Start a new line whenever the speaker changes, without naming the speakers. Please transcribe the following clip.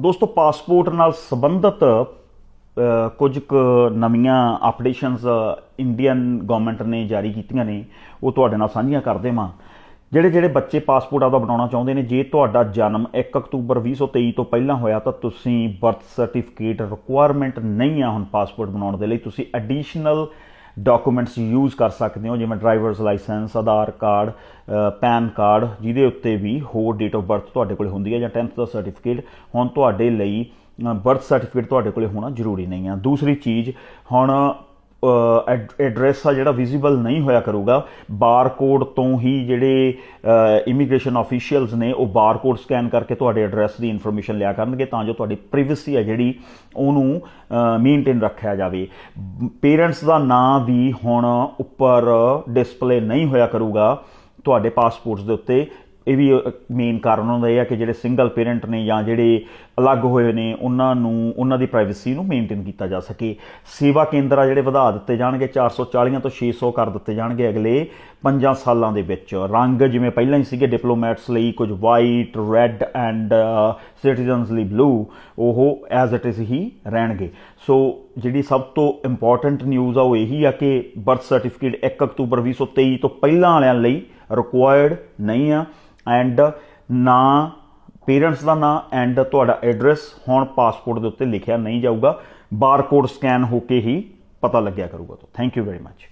ਦੋਸਤੋ ਪਾਸਪੋਰਟ ਨਾਲ ਸੰਬੰਧਿਤ ਕੁਝ ਕੁ ਨਵੀਆਂ ਅਪਡੇਸ਼ਨਸ ਇੰਡੀਅਨ ਗਵਰਨਮੈਂਟ ਨੇ ਜਾਰੀ ਕੀਤੀਆਂ ਨੇ, ਉਹ ਤੁਹਾਡੇ ਨਾਲ ਸਾਂਝੀਆਂ ਕਰਦੇ ਮਾਂ ਜਿਹੜੇ ਜਿਹੜੇ ਬੱਚੇ ਪਾਸਪੋਰਟ ਆਪਦਾ ਬਣਾਉਣਾ ਚਾਹੁੰਦੇ ਨੇ, ਜੇ ਤੁਹਾਡਾ ਜਨਮ 1 ਅਕਤੂਬਰ 2023 ਤੋਂ ਪਹਿਲਾਂ ਹੋਇਆ, ਤਾਂ ਤੁਸੀਂ ਬਰਥ ਸਰਟੀਫਿਕੇਟ ਰਿਕੁਆਇਰਮੈਂਟ ਨਹੀਂ ਆ ਹੁਣ ਪਾਸਪੋਰਟ ਬਣਾਉਣ ਦੇ ਲਈ, ਤੁਸੀਂ ਐਡੀਸ਼ਨਲ ਡਾਕੂਮੈਂਟਸ ਯੂਜ਼ ਕਰ ਸਕਦੇ ਹੋ, ਜਿਵੇਂ drivers licence Aadhaar card PAN card, ਜਿਹਦੇ ਉੱਤੇ ਵੀ ਹੋਰ ਡੇਟ ਆਫ ਬਰਥ ਤੁਹਾਡੇ ਕੋਲ ਹੁੰਦੀ ਹੈ ਜਾਂ 10th ਦਾ ਸਰਟੀਫਿਕੇਟ ਹੁਣ ਤੁਹਾਡੇ ਲਈ ਬਰਥ ਸਰਟੀਫਿਕੇਟ ਤੁਹਾਡੇ ਕੋਲੇ ਹੋਣਾ ਜ਼ਰੂਰੀ ਨਹੀਂ ਆ ਦੂਸਰੀ ਚੀਜ਼, ਹੁਣ ਐਡਰੈਸ ਆ ਜਿਹੜਾ ਵਿਜ਼ੀਬਲ ਨਹੀਂ ਹੋਇਆ ਕਰੂਗਾ ਬਾਰਕੋਡ ਤੋਂ ਹੀ ਜਿਹੜੇ ਇਮੀਗ੍ਰੇਸ਼ਨ ਆਫੀਸ਼ੀਅਲਸ ਨੇ ਉਹ ਬਾਰਕੋਡ ਸਕੈਨ ਕਰਕੇ ਤੁਹਾਡੇ ਐਡਰੈਸ ਦੀ ਇਨਫੋਰਮੇਸ਼ਨ ਲਿਆ ਕਰਨਗੇ ਤਾਂ ਜੋ ਤੁਹਾਡੀ ਪ੍ਰਾਈਵੇਸੀ ਆ ਜਿਹੜੀ, ਉਹਨੂੰ ਮੇਨਟੇਨ ਰੱਖਿਆ ਜਾਵੇ। ਪੇਰੈਂਟਸ ਦਾ ਨਾਂ ਵੀ ਹੁਣ ਉੱਪਰ ਡਿਸਪਲੇ ਨਹੀਂ ਹੋਇਆ ਕਰੂਗਾ, ਤੁਹਾਡੇ ਪਾਸਪੋਰਟਸ ਦੇ ਉੱਤੇ ਇਹ ਵੀ ਮੇਨ ਕਾਰਨ ਹੁੰਦਾ ਇਹ ਹੈ ਕਿ ਜਿਹੜੇ ਸਿੰਗਲ ਪੇਰੈਂਟ ਨੇ ਜਾਂ ਜਿਹੜੇ ਅਲੱਗ ਹੋਏ ਨੇ, ਉਹਨਾਂ ਨੂੰ, ਉਹਨਾਂ ਦੀ ਪ੍ਰਾਈਵੇਸੀ ਨੂੰ ਮੇਨਟੇਨ ਕੀਤਾ ਜਾ ਸਕੇ। ਸੇਵਾ ਕੇਂਦਰ ਆ ਜਿਹੜੇ ਵਧਾ ਦਿੱਤੇ ਜਾਣਗੇ 440 ਤੋਂ 600 ਕਰ ਦਿੱਤੇ ਜਾਣਗੇ ਅਗਲੇ 5 ਸਾਲਾਂ ਦੇ ਵਿੱਚ। ਰੰਗ ਜਿਵੇਂ ਪਹਿਲਾਂ ਹੀ ਸੀਗੇ ਡਿਪਲੋਮੈਟਸ ਲਈ, ਕੁਝ ਵਾਈਟ ਰੈੱਡ ਐਂਡ ਸਿਟੀਜ਼ਨਸ ਲਈ ਬਲੂ ਉਹ ਐਜ਼ ਇਟ ਇਜ਼ ਹੀ ਰਹਿਣਗੇ। ਸੋ ਜਿਹੜੀ ਸਭ ਤੋਂ ਇੰਪੋਰਟੈਂਟ ਨਿਊਜ਼ ਆ, ਉਹ ਇਹੀ ਆ ਕਿ ਬਰਥ ਸਰਟੀਫਿਕੇਟ 1 ਅਕਤੂਬਰ 2023 ਤੋਂ ਪਹਿਲਾਂ ਵਾਲਿਆਂ ਲਈ ਰਿਕੁਆਇਰਡ ਨਹੀਂ ਆ। ਐਂਡ ਨਾਂ ਪੇਰੈਂਟਸ ਦਾ ਨਾਂ ਐਂਡ ਤੁਹਾਡਾ ਐਡਰੈਸ ਹੁਣ ਪਾਸਪੋਰਟ ਦੇ ਉੱਤੇ ਲਿਖਿਆ ਨਹੀਂ ਜਾਊਗਾ। ਬਾਰਕੋਡ ਸਕੈਨ ਹੋ ਕੇ ਹੀ ਪਤਾ ਲੱਗਿਆ ਕਰੂਗਾ। ਤਾਂ ਥੈਂਕ ਯੂ ਵੈਰੀ ਮੱਚ